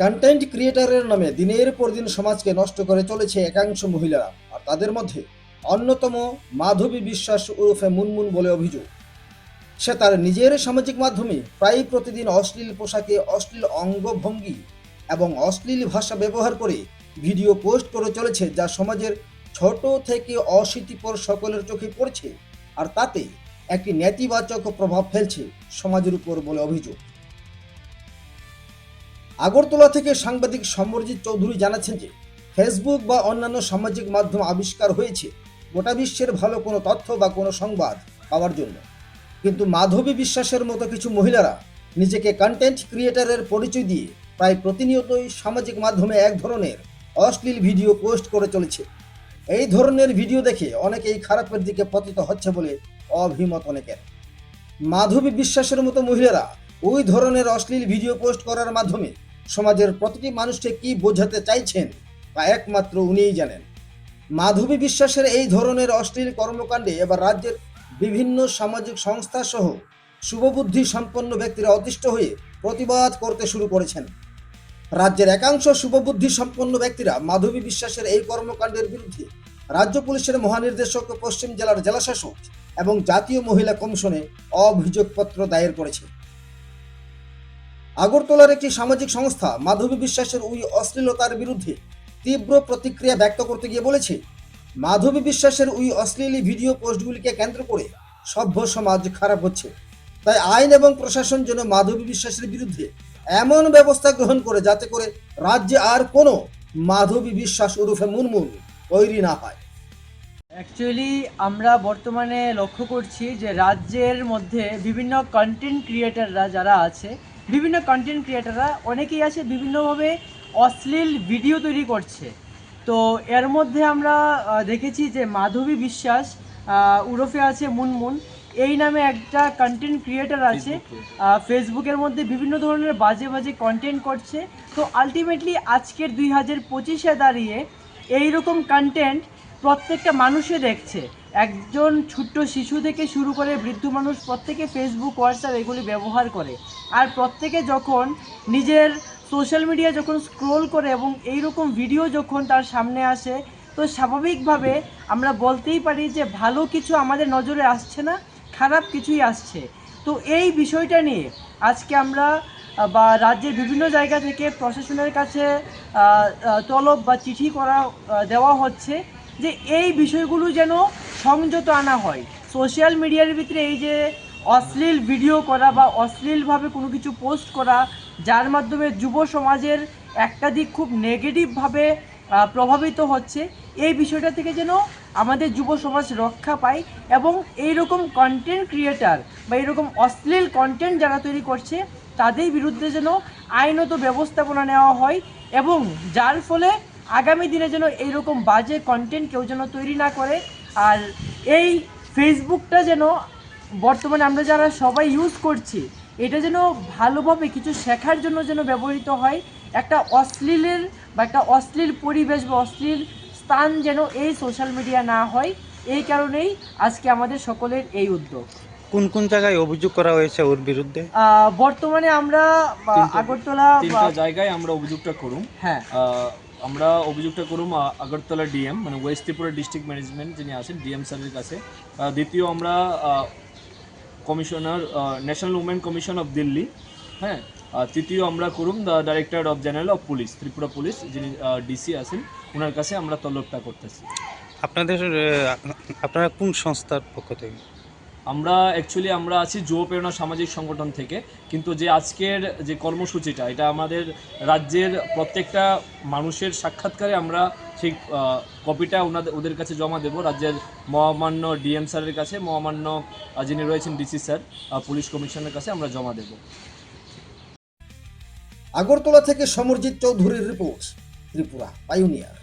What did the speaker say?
Content ক্রিয়েটারের নামে দিনের পর দিন সমাজকে নষ্ট করে চলেছে একাংশ মহিলারা, আর তাদের মধ্যে অন্যতম মাধবী বিশ্বাস ওরফে মুনমুন বলে অভিযোগ। সে তার নিজের সামাজিক মাধ্যমে প্রায় প্রতিদিন অশ্লীল পোশাকে অশ্লীল অঙ্গভঙ্গি এবং অশ্লীল ভাষা ব্যবহার করে ভিডিও পোস্ট করে চলেছে যা সমাজের ছোট থেকে অশীতিপর সকলের চোখে পড়ছে, আর তাতে একটি নেতিবাচক প্রভাব ফেলছে সমাজের উপর বলে অভিযোগ। আগরতলা থেকে সাংবাদিক সমরজিৎ চৌধুরী জানাচ্ছেন যে ফেসবুক বা অন্যান্য সামাজিক মাধ্যম আবিষ্কার হয়েছে। গোটা বিশ্বের ভালো কোনো তথ্য বা কোনো সংবাদ পাওয়ার জন্য। কিন্তু মাধবী বিশ্বাসের মতো কিছু মহিলারা নিজেকে কন্টেন্ট ক্রিয়েটারের পরিচয় দিয়ে প্রায় প্রতিনিয়তই সামাজিক মাধ্যমে এক ধরনের অশ্লীল ভিডিও পোস্ট করে চলেছে। এই ধরনের ভিডিও দেখে অনেকেই খারাপের দিকে পতিত হচ্ছে বলে অভিমত অনেকের। মাধবী বিশ্বাসের মতো মহিলারা ওই ধরনের অশ্লীল ভিডিও পোস্ট করার মাধ্যমে সমাজের প্রতিটি মানুষকে কি বোঝাতে চাইছেন তা একমাত্র উনিই জানেন। মাধবী বিশ্বাসের এই ধরনের অশ্লীল কর্মকাণ্ডে এবার রাজ্যের বিভিন্ন সামাজিক সংস্থা সহ শুভবুদ্ধি সম্পন্ন ব্যক্তিরা অতিষ্ঠ হয়ে প্রতিবাদ করতে শুরু করেছেন। রাজ্যের একাংশ শুভবুদ্ধি সম্পন্ন ব্যক্তিরা মাধবী বিশ্বাসের এই কর্মকাণ্ডের বিরুদ্ধে রাজ্য পুলিশের মহানির্দেশক পশ্চিম জেলার জেলাশাসক এবং জাতীয় মহিলা কমিশনে অভিযোগপত্র দায়ের করেছে। আগরতলার একটি সামাজিক সংস্থা মাধবী বিশ্বাসের ওই অশ্লীলতার বিরুদ্ধে তীব্র প্রতিক্রিয়া ব্যক্ত করতে গিয়ে বলেছে, মাধবী বিশ্বাসের ওই অশ্লীল ভিডিও পোস্টগুলিকে কেন্দ্র করে সভ্য সমাজ খারাপ হচ্ছে। তাই আইন এবং প্রশাসন যেন মাধবী বিশ্বাসের বিরুদ্ধে এমন ব্যবস্থা গ্রহণ করে যাতে করে রাজ্যে আর কোনো মাধবী বিশ্বাস ওরফে মুনমুন তৈরি না হয়। অ্যাকচুয়ালি আমরা বর্তমানে লক্ষ্য করছি যে রাজ্যের মধ্যে বিভিন্ন কন্টেন্ট ক্রিয়েটাররা যারা আছে বিভিন্ন কন্টেন্ট ক্রিয়েটাররা অনেকেই আছে বিভিন্নভাবে অশ্লীল ভিডিও তৈরি করছে। তো এর মধ্যে আমরা দেখেছি যে মাধবী বিশ্বাস উরফে আছে মুনমুন। এই নামে একটা কন্টেন্ট ক্রিয়েটার আছে ফেসবুকের মধ্যে বিভিন্ন ধরনের বাজে বাজে কন্টেন্ট করছে। তো আলটিমেটলি আজকের দুই হাজার পঁচিশে দাঁড়িয়ে এইরকম কন্টেন্ট প্রত্যেকটা মানুষে দেখছে। একজন ছোট্ট শিশু থেকে শুরু করে বৃদ্ধ মানুষ প্রত্যেকে ফেসবুক হোয়াটসঅ্যাপ এগুলি ব্যবহার করে। আর প্রত্যেকে যখন নিজের সোশ্যাল মিডিয়া যখন স্ক্রোল করে এবং এই রকম ভিডিও যখন তার সামনে আসে, তো স্বাভাবিকভাবে আমরা বলতেই পারি যে ভালো কিছু আমাদের নজরে আসছে না, খারাপ কিছুই আসছে। তো এই বিষয়টা নিয়ে আজকে আমরা, বা রাজ্যের বিভিন্ন জায়গা থেকে প্রশাসনের কাছে তলব বা চিঠি করা দেওয়া হচ্ছে। যে এই বিষয়গুলো যেন সংযত আনা হয়। সোশ্যাল মিডিয়ার ভিতরে এই যে অশ্লীল ভিডিও করা বা অশ্লীলভাবে কোনো কিছু পোস্ট করা, যার মাধ্যমে যুব সমাজের একটা দিক খুব নেগেটিভভাবে প্রভাবিত হচ্ছে, এই বিষয়টা থেকে যেন আমাদের যুব সমাজ রক্ষা পায় এবং এই রকম কন্টেন্ট ক্রিয়েটার বা এরকম অশ্লীল কন্টেন্ট যারা তৈরি করছে, তাদের বিরুদ্ধে যেন আইনত ব্যবস্থাপনা নেওয়া হয় এবং যার ফলে আগামী দিনে যেন এইরকম বাজে কন্টেন্ট কেউ যেন তৈরি না করে আর এই ফেসবুকটা যেন বর্তমানে আমরা যারা সবাই ইউজ করছি এটা যেন ভালোভাবে কিছু শেখার জন্য যেন ব্যবহৃত হয় একটা অশ্লীলের বা একটা অশ্লীল পরিবেশ বা অশ্লীল স্থান যেন এই সোশ্যাল মিডিয়া না হয় এই কারণেই আজকে আমাদের সকলের এই উদ্যোগ। কোন কোন জায়গায় অভিযোগ করা হয়েছে ওর বিরুদ্ধে? বর্তমানে আমরা আগরতলা বা- জায়গায় আমরা অভিযোগটা করুন। হ্যাঁ। আমরা অভিযোগটা করুম আগরতলা ডিএম মানে ওয়েস্ট ত্রিপুরা ডিস্ট্রিক্ট ম্যানেজমেন্ট যিনি আছেন, ডিএম স্যারের কাছে। দ্বিতীয় আমরা commissioner national women commission of Delhi হ্যাঁ? তৃতীয় আমরা করুম the director of general of police Tripura police যিনি ডিসি আছেন ওনার কাছে আমরা তলবটা করতেছি। আপনাদের আপনারা কোন সংস্থার পক্ষ থেকে? আমরা অ্যাকচুয়ালি আমরা আছি যুব প্রেরণা সামাজিক সংগঠন থেকে, কিন্তু যে আজকের যে কর্মসূচিটা, এটা আমাদের রাজ্যের প্রত্যেকটা মানুষের সাক্ষাৎকারে আমরা সেই কপিটা ওনাদের, ওদের কাছে জমা দেব। রাজ্যের মহামান্য ডিএম স্যারের কাছে, মহামান্য যিনি রয়েছেন ডিসি স্যার পুলিশ কমিশনের কাছে আমরা জমা দেব। আগরতলা থেকে সমরজিৎ চৌধুরীর রিপোর্ট, ত্রিপুরা পাইওনিয়ার